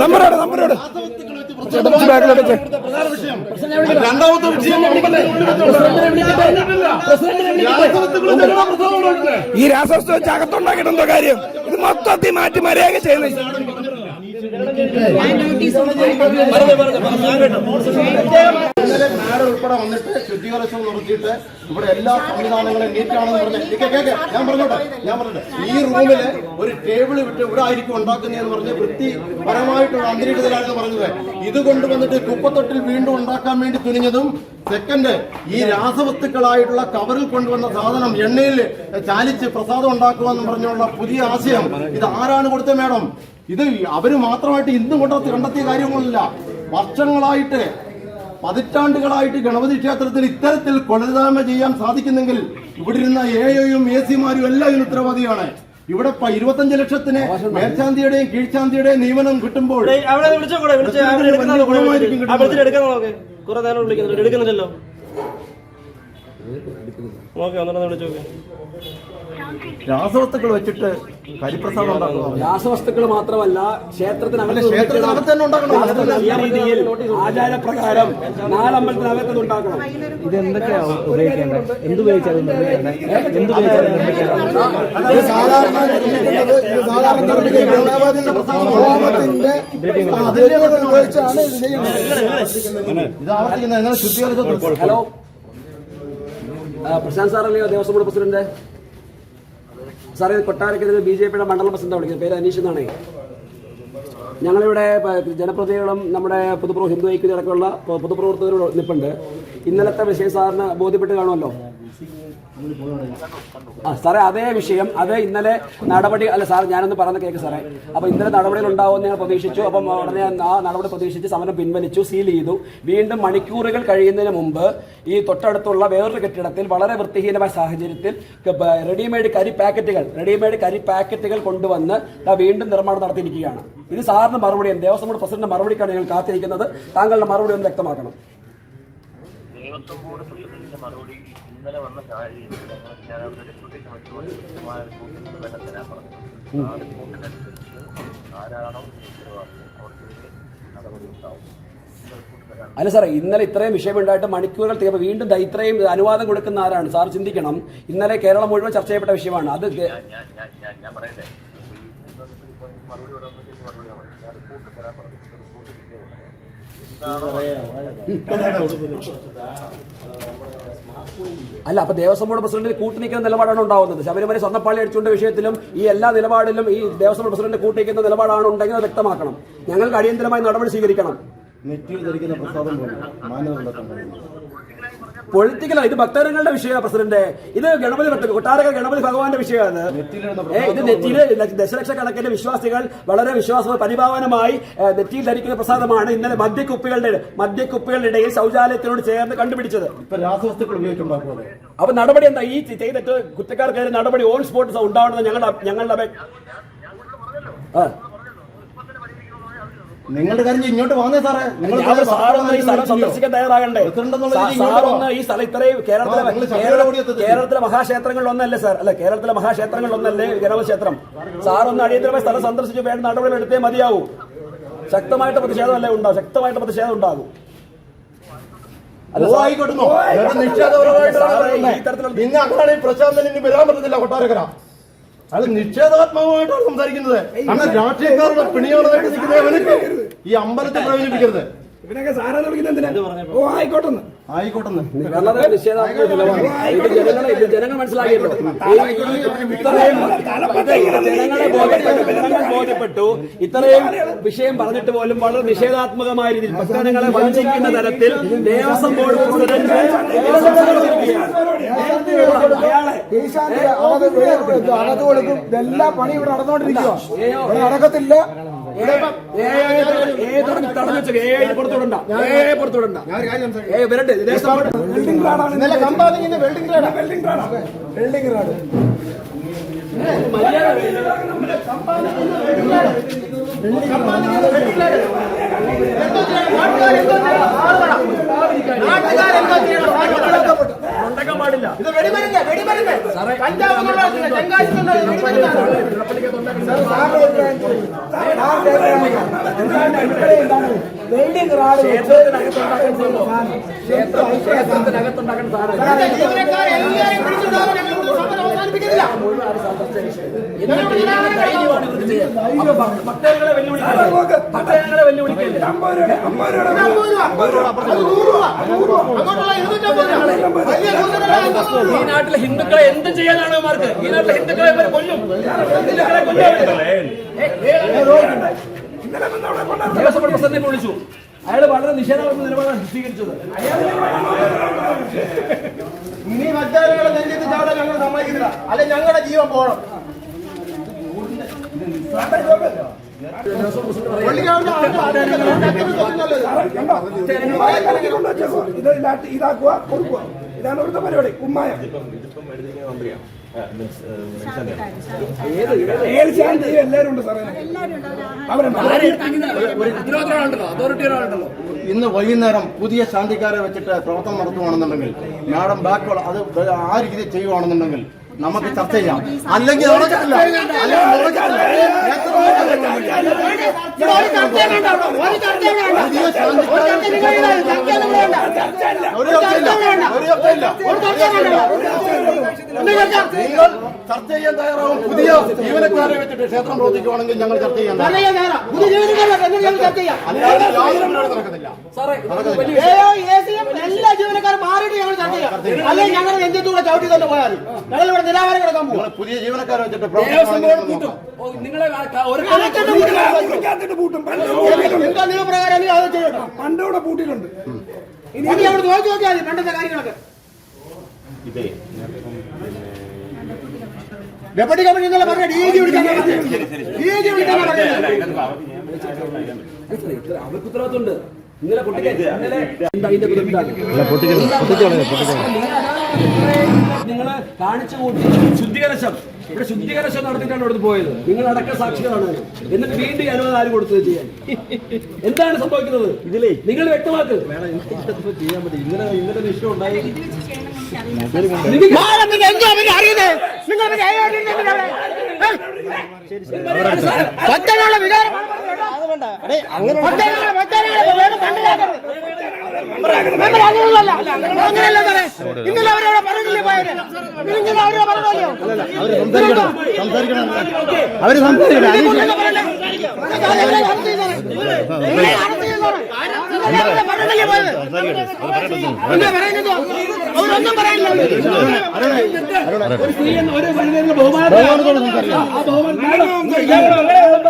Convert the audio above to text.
നമ്പറോട് നമ്പറോട് രണ്ടാമത്തെ വിഷയം? ഈ രാസവസ്തു വെച്ച് അകത്തുണ്ടാക്കിയിട്ട് എന്തോ കാര്യം? ഇത് മൊത്തത്തിൽ മാറ്റി മര്യാദ ചെയ്യുന്നത്. ഇന്നലെ മാഡം ഉൾപ്പെടെ വന്നിട്ട് ശുദ്ധീകരണം നടത്തിയിട്ട് ഇവിടെ എല്ലാ സംവിധാനങ്ങളും നീറ്റാണെന്ന് പറഞ്ഞ കേക്ക് ഞാൻ പറഞ്ഞോട്ടെ ഞാൻ പറഞ്ഞോട്ടെ. ഈ റൂമിൽ ഒരു ടേബിൾ വിട്ട് ഇവിടെ ആയിരിക്കും ഉണ്ടാക്കുന്നതെന്ന് പറഞ്ഞ് വൃത്തിപരമായിട്ടുള്ള അന്തരീക്ഷത്തിലാണ് പറഞ്ഞത്. ഇത് കൊണ്ടുവന്നിട്ട് കുപ്പത്തൊട്ടിൽ വീണ്ടും ഉണ്ടാക്കാൻ വേണ്ടി തുനിഞ്ഞതും സെക്കൻഡ് ഈ രാസവസ്തുക്കളായിട്ടുള്ള കവറിൽ കൊണ്ടുവന്ന സാധനം എണ്ണയിൽ ചാലിച്ച് പ്രസാദം ഉണ്ടാക്കുക എന്ന് പറഞ്ഞുള്ള പുതിയ ആശയം. ഇത് ആരാണ് കൊടുത്തത് മാഡം? ഇത് അവർ മാത്രമായിട്ട് ഇന്ന് കൊണ്ടു കണ്ടെത്തിയ കാര്യങ്ങളില്ല വർഷങ്ങളായിട്ട് പതിറ്റാണ്ടുകളായിട്ട് ഗണപതി ക്ഷേത്രത്തിൽ ഇത്തരത്തിൽ കൊലതാമ ചെയ്യാൻ സാധിക്കുന്നെങ്കിൽ ഇവിടെ ഇരുന്ന എ ഒയും എ സിമാരും എല്ലാം ഇതിന് ഉത്തരവാദിയാണ്. ഇവിടെ ഇരുപത്തഞ്ച് ലക്ഷത്തിന് മേൽശാന്തിയുടെയും കീഴ്ശാന്തിയുടെയും നിയമനം കിട്ടുമ്പോൾ എടുക്കുന്നില്ലല്ലോ. നോക്കെ ഒന്നുകൂടെ വിളിച്ചു നോക്ക്. രാസവസ്തുക്കൾ വെച്ചിട്ട് കരിപ്രസാദം ഉണ്ടാക്കുന്നു. രാസവസ്തുക്കൾ മാത്രമല്ല ക്ഷേത്രത്തിനകത്ത് ക്ഷേത്രത്തിനകത്ത് തന്നെ ഉണ്ടാക്കണം. ഈ രീതിയിൽ ആചാരപ്രകാരം നാലമ്പലത്തിനകത്ത് ഉണ്ടാക്കണം. ഉപയോഗിക്കേണ്ടത്? എന്ത് എന്ത് ഇത് ഇത് ആവർത്തിക്കുന്നത് എങ്ങനെ? ശുദ്ധീകരിച്ചു ഹലോ. പ്രശാന്ത് സാറല്ലയോ ദേവസ്വം ബോർഡ് പ്രസിഡന്റ്. സാറേ കൊട്ടാരക്കെതിരെ ബി ജെ പിയുടെ മണ്ഡലം പ്രസിഡന്റ് വിളിക്കുന്നത്. പേര് അനീഷ് എന്നാണ്. ഞങ്ങളിവിടെ ജനപ്രതിനിധികളും നമ്മുടെ പൊതുപ്രവ ഹിന്ദു ഐക്യത അടക്കമുള്ള പൊ- പൊതുപ്രവർത്തകരോട് നിൽപ്പുണ്ട് ഇന്നലത്തെ വിഷയം സാറിന് ബോധ്യപ്പെട്ട് കാണുമല്ലോ. ആ സാറേ അതേ വിഷയം. അത് ഇന്നലെ നടപടി അല്ല സാർ ഞാനൊന്ന് പറഞ്ഞ കേക്ക് സാറേ. അപ്പൊ ഇന്നലെ നടപടികൾ ഉണ്ടാവുമെന്ന് ഞങ്ങൾ പ്രതീക്ഷിച്ചു. അപ്പം ഉടനെ ആ നടപടി പ്രതീക്ഷിച്ച് സമരം പിൻവലിച്ചു സീൽ ചെയ്തു. വീണ്ടും മണിക്കൂറുകൾ കഴിയുന്നതിന് മുമ്പ് ഈ തൊട്ടടുത്തുള്ള വേറൊരു കെട്ടിടത്തിൽ വളരെ വൃത്തിഹീനമായ സാഹചര്യത്തിൽ റെഡിമെയ്ഡ് കരി പാക്കറ്റുകൾ റെഡിമെയ്ഡ് കരി പാക്കറ്റുകൾ കൊണ്ടുവന്ന് വീണ്ടും നിർമ്മാണം നടത്തിയിരിക്കുകയാണ്. ഇത് സാറിന് മറുപടിയാണ് ദേവസ്വം ബോർഡ് പ്രസിഡന്റ് മറുപടിക്കാണ് ഞങ്ങൾ കാത്തിരിക്കുന്നത്. താങ്കളുടെ മറുപടി ഒന്ന് വ്യക്തമാക്കണം. ദേവസ്വം ബോർഡ് പ്രസിഡന്റിന്റെ മറുപടി ഇന്നലെ വന്ന സാഹചര്യത്തിൽ ഞങ്ങൾ ഞാൻ അവരുടെ ഡെപ്യൂട്ടി കമ്മീഷണറോട് കൃത്യമായ റിപ്പോർട്ട് തന്നെ തരാൻ പറഞ്ഞു. ആ റിപ്പോർട്ടിനനുസരിച്ച് ആരാണോ നടപടി ഉണ്ടാവും. അല്ല സാറേ ഇന്നലെ ഇത്രയും വിഷയമുണ്ടായിട്ട് മണിക്കൂറുകൾ തീർപ്പ് വീണ്ടും ഇത്രയും അനുവാദം കൊടുക്കുന്ന ആരാണ്? സാർ ചിന്തിക്കണം. ഇന്നലെ കേരളം മുഴുവൻ ചർച്ച ചെയ്യപ്പെട്ട വിഷയമാണ്. അത് ഞാൻ പറയട്ടെ. മറുപടി ഇവിടെ വന്നിട്ട് മറുപടി ആണ് ഞാൻ അല്ല അപ്പൊ ദേവസ്വം ബോർഡ് പ്രസിഡന്റ് കൂട്ടുനിൽക്കുന്ന നിലപാടാണ് ഉണ്ടാവുന്നത്. ശബരിമല സ്വർണപ്പാളി അടിച്ചുകൊണ്ട് വിഷയത്തിലും ഈ എല്ലാ നിലപാടിലും ഈ ദേവസ്വം ബോർഡ് പ്രസിഡന്റ് കൂട്ടിനിൽക്കുന്ന നിലപാടാണ് ഉണ്ടെങ്കിൽ അത് വ്യക്തമാക്കണം. ഞങ്ങൾക്ക് അടിയന്തരമായി നടപടി സ്വീകരിക്കണം. നെറ്റിയിൽ ധരിക്കുന്ന പ്രസാദം പോലെ മാനദണ്ഡം പൊളിറ്റിക്കൽ ഇത് ഭക്തജനങ്ങളുടെ വിഷയമാണ് പ്രസിഡന്റ്. ഇത് ഗണപതി ഭക്ത കൊട്ടാരക്കര ഗണപതി ഭഗവാന്റെ വിഷയമാണ്. ഇത് നെറ്റിയിൽ ല- ദശലക്ഷക്കണക്കിന് വിശ്വാസികൾ വളരെ വിശ്വാസ പരിഭാവനമായി നെറ്റിയിൽ ധരിക്കുന്ന പ്രസാദമാണ് ഇന്നലെ മദ്യക്കുപ്പികളുടെ മദ്യക്കുപ്പികളുടെ ഇടയിൽ ശൗചാലയത്തിനോട് ചേർന്ന് കണ്ടുപിടിച്ചത്. അപ്പൊ നടപടി എന്താ? ഈ ചെയ്തിട്ട് കുറ്റക്കാർക്കെതിരെ നടപടി ഓൺ സ്പോട്ട് ഉണ്ടാവണമെന്ന് ഞങ്ങളുടെ ഞങ്ങളുടെ ആ. നിങ്ങളുടെ കാര്യം ഇങ്ങോട്ട് വന്നേ സാറേ. നിങ്ങൾ ഈ സ്ഥലം സന്ദർശിക്കാൻ തയ്യാറാകണ്ടേ? സാറൊന്ന് ഈ സ്ഥലം ഇത്രയും കേരളത്തിലെ. കേരളത്തിലെ മഹാക്ഷേത്രങ്ങളിൽ ഒന്നല്ലേ സാർ? അല്ല കേരളത്തിലെ മഹാക്ഷേത്രങ്ങളിൽ ഒന്നല്ലേ ഗണപതി ക്ഷേത്രം? സാറൊന്ന് അടിയന്തരമായി സ്ഥലം സന്ദർശിച്ച് വേണ്ട നടപടികൾ എടുത്തേ മതിയാവൂ. ശക്തമായിട്ട് പ്രതിഷേധം അല്ലേ ഉണ്ടാവും ശക്തമായിട്ട് പ്രതിഷേധം ഉണ്ടാകും ഇന്ന് അങ്ങനെയാണ് പ്രശാന്തൻ ഇനി വരാൻ പറ്റത്തില്ല കൊട്ടാരക്കര. അത് നിഷേധാത്മകമായിട്ടാണ് സംസാരിക്കുന്നത്. അങ്ങനെ രാഷ്ട്രീയക്കാരുടെ പിണിയോടായിട്ട് നിൽക്കുന്നവനക്ക് ഈ അമ്പലത്തെ പ്രവേശിപ്പിക്കരുത്. ഇവനൊക്കെ സാറാന്ന് വിളിക്കുന്നത് എന്തിനാ? ഓ ആയിക്കോട്ടെന്ന്. ആയിക്കോട്ടെന്ന്. ഇത് ജനങ്ങളെ ഇത് ജനങ്ങൾ മനസ്സിലാക്കിയല്ലോ ജനങ്ങളെ ബോധ്യപ്പെട്ടു ജനങ്ങൾ ബോധ്യപ്പെട്ടു. ഇത്രയും വിഷയം പറഞ്ഞിട്ട് പോലും വളരെ നിഷേധാത്മകമായ രീതിയിൽ ഭക്തജനങ്ങളെ വഞ്ചിക്കുന്ന തരത്തിൽ ദേവസ്വം ബോർഡ് പ്രസിഡന്റ് അടക്കത്തില്ല അകത്ത് കൊടുക്കും, ഇതെല്ലാം പണി ഇവിടെ നടന്നുകൊണ്ടിരിക്കുക ഇവിടെ നടക്കത്തില്ല. ബോർഡ് വെൽഡിംഗ് കമ്പാനിങ്ങിന്റെ വെൽഡിംഗ് ഗ്രേഡ്. വെൽഡിംഗ് റാഡാണ് വെൽഡിംഗ് റാഡ് ഈ നാട്ടിലെ ഹിന്ദുക്കളെ എന്ത് ചെയ്യാനാണ് ഇവർക്ക് ഈ നാട്ടിലെ ഹിന്ദുക്കളെ ഇവർ കൊല്ലും ഹിന്ദുക്കളെ കൊല്ലും ദേവസ്വം ബോർഡ് പ്രസിഡന്റിനെ വിളിച്ചു അയാൾ വളരെ നിഷേധാത്മക നിലപാടാണ് സ്വീകരിച്ചത് ഇനി മറ്റാളുകളെ നെഞ്ചത്ത് ചാടാൻ ഞങ്ങൾ സമ്മതിക്കുന്നില്ല അല്ലെ ഞങ്ങളുടെ ജീവൻ പോകണം ഇതാക്കുക കൊടുക്കുക ഇതാണ് ഇവിടുത്തെ പരിപാടി കുമ്മായ ഇന്ന് വൈകുന്നേരം പുതിയ ശാന്തിക്കാരെ വെച്ചിട്ട് പ്രവർത്തനം നടത്തുവാണെന്നുണ്ടെങ്കിൽ മാഡം ബാക്ക് അത് ആ രീതി ചെയ്യുവാണെന്നുണ്ടെങ്കിൽ നമുക്ക് ചർച്ച ചെയ്യാം അല്ലെങ്കിൽ നടക്കത്തില്ല ഒരു ചർച്ചയില്ല നിങ്ങൾ ചർച്ച ചെയ്യാൻ തയ്യാറാവും. പുതിയ ജീവനക്കാരെ വെച്ചിട്ട് ക്ഷേത്രം പ്രവർത്തിക്കുവാണെങ്കിൽ ഞങ്ങൾ ചർച്ച ചെയ്യാൻ എല്ലാ ജീവനക്കാരും മാറിയിട്ട് ഞങ്ങൾ ചർച്ച ചെയ്യാം. അല്ലെങ്കിൽ ഞങ്ങൾ നെഞ്ചത്തൂടെ ചവിട്ടി തന്നെ പോയാൽ ഞങ്ങൾ ഇവിടെ കിടക്കാൻ പോകും പുതിയ ജീവനക്കാരെ വെച്ചിട്ട് നിങ്ങളെ ആ- ആ- പൂട്ടും. എന്താ നിയമപ്രകാരം അല്ലെങ്കിൽ അത് ചെയ്യണം പണ്ട് പൂട്ടിയിട്ടുണ്ട്. ഇനി അവിടെ നോക്കി നോക്കിയാൽ മതി. പണ്ടത്തെ കാര്യങ്ങളൊക്കെ. ഡെപ്യൂട്ടി കമ്മീഷൻ ഇന്നലെ പറഞ്ഞ ഡി ജി വിളിക്കാൻ ഡി ജി വിളിക്കാൻ അവർക്ക് ഉത്തരവാദിത്തമുണ്ട് ഇന്നലെ കുട്ടിക്ക് ഇന്നലെ ബുദ്ധിമുട്ടാണ് നിങ്ങൾ കാണിച്ചു കൂട്ടി ശുദ്ധികരശം ഇവിടെ ശുദ്ധികരശം നടത്തിയിട്ടാണ് ഇവിടുന്ന് പോയത്. നിങ്ങൾ അടക്ക സാക്ഷികളാണ് എന്നിട്ട് വീണ്ടും അനുവാദം ആര് കൊടുത്തത് ചെയ്യാൻ? എന്താണ് സംഭവിക്കുന്നത്? ഇതിലേ. നിങ്ങൾ വ്യക്തമാക്കുക ചെയ്യാൻ പറ്റും. ഇന്നലെ ഇന്നലെ ഒരു ഇഷ്യൂ ഉണ്ടായി ഒറ്റനുള്ള വികാരം. ഇന്നലെ അവരവിടെ പറഞ്ഞില്ലേ പോയത് ഇന്നലെ അവരോട് പറഞ്ഞല്ലോ അവർ സംസാരിക്കണം സംസാരിക്കണം അവർ സംസാരിക്കണം പറയുന്നത് പറയാനില്ല ഒരു സ്ത്രീ ഒരു ബഹുമാനം ബഹുമാനത്തോടെ ആ ബഹുമാനം